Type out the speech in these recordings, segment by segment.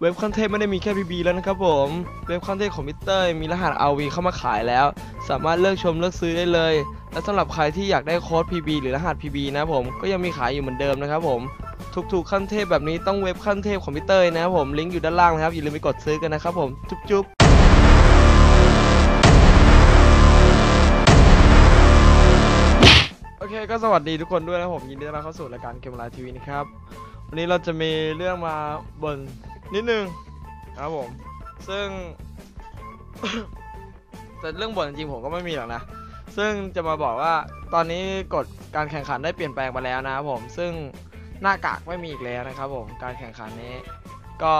เว็บขั้นเทพไม่ได้มีแค่ PB แล้วนะครับผม เว็บขั้นเทพของมิเตอร์มีรหัส RV เข้ามาขายแล้ว สามารถเลือกชมเลือกซื้อได้เลย และสำหรับใครที่อยากได้โค้ด PB หรือรหัส PB นะผม ก็ยังมีขายอยู่เหมือนเดิมนะครับผมถูกๆขั้นเทพแบบนี้ต้องเว็บขั้นเทพของมิเตอร์นะครับผม ลิงก์อยู่ด้านล่างนะครับ อย่าลืมไปกดซื้อกันนะครับผม จุ๊บๆ คก็สวัสดีทุกคนด้วยนะผมยินดีต้อนรับเข้าสู่รายการเกมไลน์ทีวีนะครับ วันนี้เราจะมีเรื่องมาบนนิดนึงนะครับผม ซึ่ง แต่เรื่องบ่นจริงผมก็ไม่มีหรอกนะ ซึ่งจะมาบอกว่าตอนนี้กฎการแข่งขันได้เปลี่ยนแปลงไปแล้วนะครับผม ซึ่งหน้ากากไม่มีอีกแล้วนะครับผม การแข่งขันนี้ก็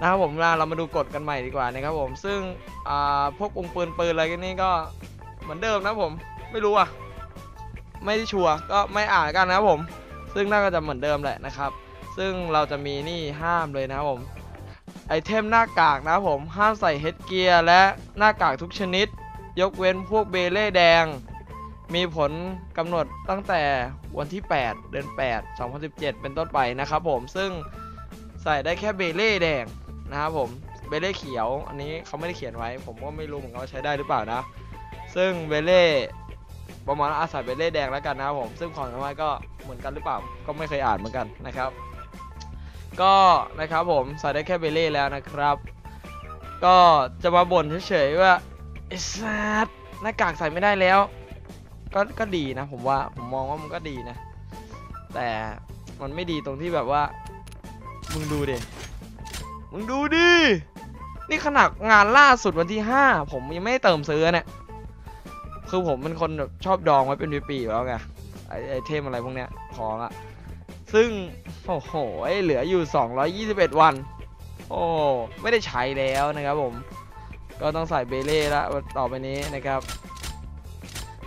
นะครับผมเราเรามาดูกฎกันใหม่ดีกว่านะครับผม ซึ่งพวกวงปืนปืนอะไรกันนี่ก็เหมือนเดิมนะผม ไม่รู้อะ ไม่ได้ชัวร์ก็ไม่อ่านกันนะครับผม ซึ่งน่าจะเหมือนเดิมแหละนะครับ ซึ่งเราจะมีนี่ห้ามเลยนะครับผมไอเทมหน้ากากนะครับผมห้ามใส่เฮดเกียร์และหน้ากากทุกชนิด ยกเว้นพวกเบเล่แดง มีผลกำหนดตั้งแต่วันที่ 8 เดือน 8 2017 เป็นต้นไปนะครับผมซึ่งใส่ได้แค่เบเล่แดงนะครับผมเบเล่เขียว อันนี้เขาไม่ได้เขียนไว้ ผมก็ไม่รู้เหมือนกันว่าใช้ได้หรือเปล่านะ ซึ่งเบเล่ ประมาณอาศัยเบเล่แดงแล้วกันนะครับผมซึ่งของสามารถก็เหมือนกันหรือเปล่าก็ไม่เคยอ่านเหมือนกันนะครับ ก็นะครับผมใส่ได้แค่เบเล่แล้วนะครับ ก็จะมาบ่นเฉยๆว่าไอ้สัสหน้ากากใส่ไม่ได้แล้ว ก็ก็ดีนะผมว่าผมมองว่ามันก็ดีนะ แต่มันไม่ดีตรงที่แบบว่า มึงดูดิมึงดูดินี่ขนาดงานล่าสุดวันที่ 5 ผมยังไม่เติมซื้อเนี่ย คือผมเป็นคนแบบชอบดองไว้เป็นปีๆอยู่แล้วไงไอไอเทมอะไรพวกเนี้ยของอะซึ่ง โอ้โหเหลืออยู่ 221 วัน โอ้ไม่ได้ใช้แล้วนะครับผม ก็ต้องใส่เบเล่ละต่อไปนี้นะครับ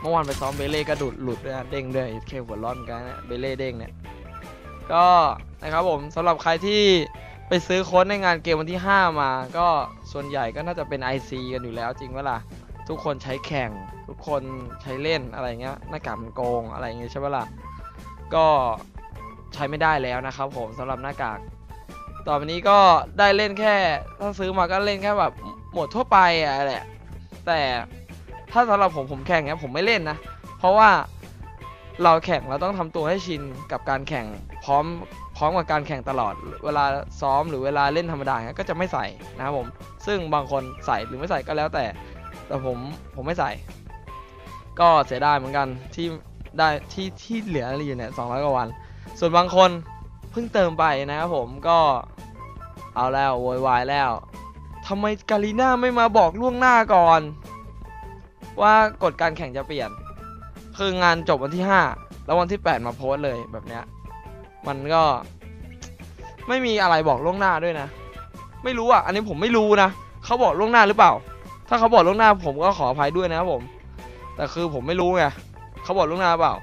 เมื่อวานไปซ้อมเบเล่ก็ดุดหลุดด้วยเด้งด้วยเคหัวร้อนกันนะเบเล่เด้งเนี่ยก็นะครับผมสำหรับใครที่ไปซื้อโค้ดในงานเกมวันที่ 5 มา ก็ส่วนใหญ่ก็น่าจะเป็น IC กันอยู่แล้วจริงเวล่ะ ทุกคนใช้แข่ง ทุกคนใช้เล่นอะไรเงี้ยหน้ากากมันโกงอะไรเงี้ยใช่ปะล่ะก็ใช้ไม่ได้แล้วนะครับผมสำหรับหน้ากากต่อไปนี้ก็ได้เล่นแค่ ถ้าซื้อมาก็เล่นแค่แบบหมดทั่วไปอะไรแหละแต่ถ้าสำหรับผมผมแข่งเนี้ยผมไม่เล่นนะ เพราะว่าเราแข่งเราต้องทำตัวให้ชินกับการแข่งพร้อมพร้อมกับการแข่งตลอด เวลาซ้อมหรือเวลาเล่นธรรมดาเนี้ยก็จะไม่ใส่นะครับผม ซึ่งบางคนใส่หรือไม่ใส่ก็แล้วแต่ แต่ผมผมไม่ใส่ ก็เสียดายเหมือนกันที่ได้ที่ที่เหลืออยู่เนี่ยสองร้อยกว่าวัน ส่วนบางคนเพิ่งเติมไปนะครับผมก็เอาแล้วโวยวายแล้วทำไมกาลิน่าไม่มาบอกล่วงหน้าก่อน ว่ากฎการแข่งจะเปลี่ยน คืองานจบวันที่ 5 แล้ววันที่ 8 มาโพสเลยแบบเนี้ยมันก็ไม่มีอะไรบอกล่วงหน้าด้วยนะ ไม่รู้อะ อันนี้ผมไม่รู้นะเขาบอกล่วงหน้าหรือเปล่า ถ้าเขาบอกล่วงหน้าผมก็ขออภัยด้วยนะครับผม แต่คือผมไม่รู้ไงเขาบอกล่วงหน้าเปล่า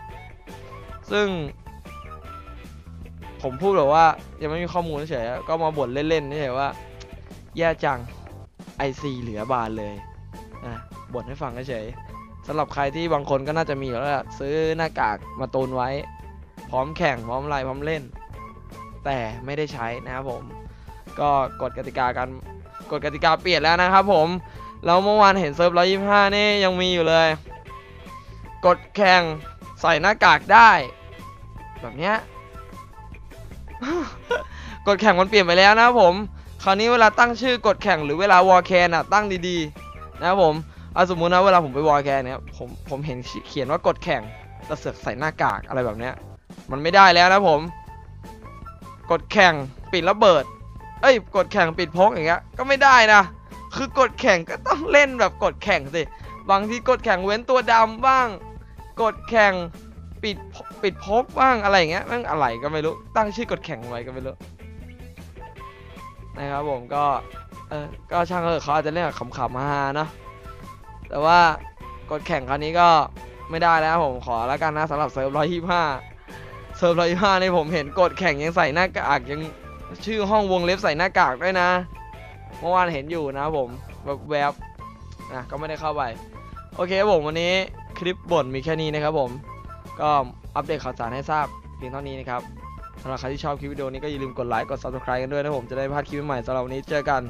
ซึ่ง ผมพูดแบบว่ายังไม่มีข้อมูลเฉยก็มาบ่นเล่นๆเฉยว่า แย่จัง IC เหลือบานเลยอะบ่นให้ฟังเฉยสำหรับใครที่บางคนก็น่าจะมีแล้วละซื้อหน้ากากมาตูนไว้ พร้อมแข่งพร้อมอะไรพร้อมเล่น แต่ไม่ได้ใช้นะครับผม ก็กฎกติกากันกฎกติกาเปลี่ยนแล้วนะครับผม แล้วเมื่อวานเห็นเซิร์ฟ125นี่ยังมีอยู่เลย กดแข่งใส่หน้ากากได้ แบบเนี้ยกดแข่งมันเปลี่ยนไปแล้วนะผม คราวนี้เวลาตั้งชื่อกดแข่งหรือเวลาวอลแคนอะตั้งดีๆ นะผมเอาสมมุตินะเวลาผมไปวอลแคนเนี่ยผมผมเห็นเขียนว่ากดแข่งแต่เสือกใส่หน้ากากอะไรแบบเนี้ย มันไม่ได้แล้วนะผม กดแข่งปิดระเบิด เอ้ย กดแข่งปิดพกอย่างเงี้ยก็ไม่ได้นะ คือกดแข่งก็ต้องเล่นแบบกดแข่งสิ บางทีกดแข่งเว้นตัวดำบ้าง กดแข่งปิดปิดพกบ้างอะไรอย่างเงี้ยม่งอะไรก็ไม่รู้ ตั้งชื่อกดแข่งไว้ก็ไม่รู้ นะครับผมก็ เออก็ช่างเออเขาอาจจะเล่นแบบขำๆฮาๆเนาะแต่ว่ากดแข่งคราวนี้ก็ไม่ได้แล้วผมขอแล้วกันนะสำหรับเซิร์ฟร้อยยี่ห้าเซิร์ฟร้อยยี่ห้านี่ผมเห็นกดแข่งยังใส่หน้ากากยังชื่อห้องวงเล็บใส่หน้ากากด้วยนะ เมื่อวานเห็นอยู่นะผมแบบแวบนะก็ไม่ได้เข้าไป โอเคผมวันนี้คลิปบ่นมีแค่นี้นะครับผม ก็อัปเดตข่าวสารให้ทราบเพียงเท่านี้นะครับสำหรับใครที่ชอบคลิปวิดีโอนี้ก็อย่าลืมกดไลค์กด subscribe กันด้วยนะผมจะได้พลาดคลิปใหม่สำหรับวันนี้เจอกัน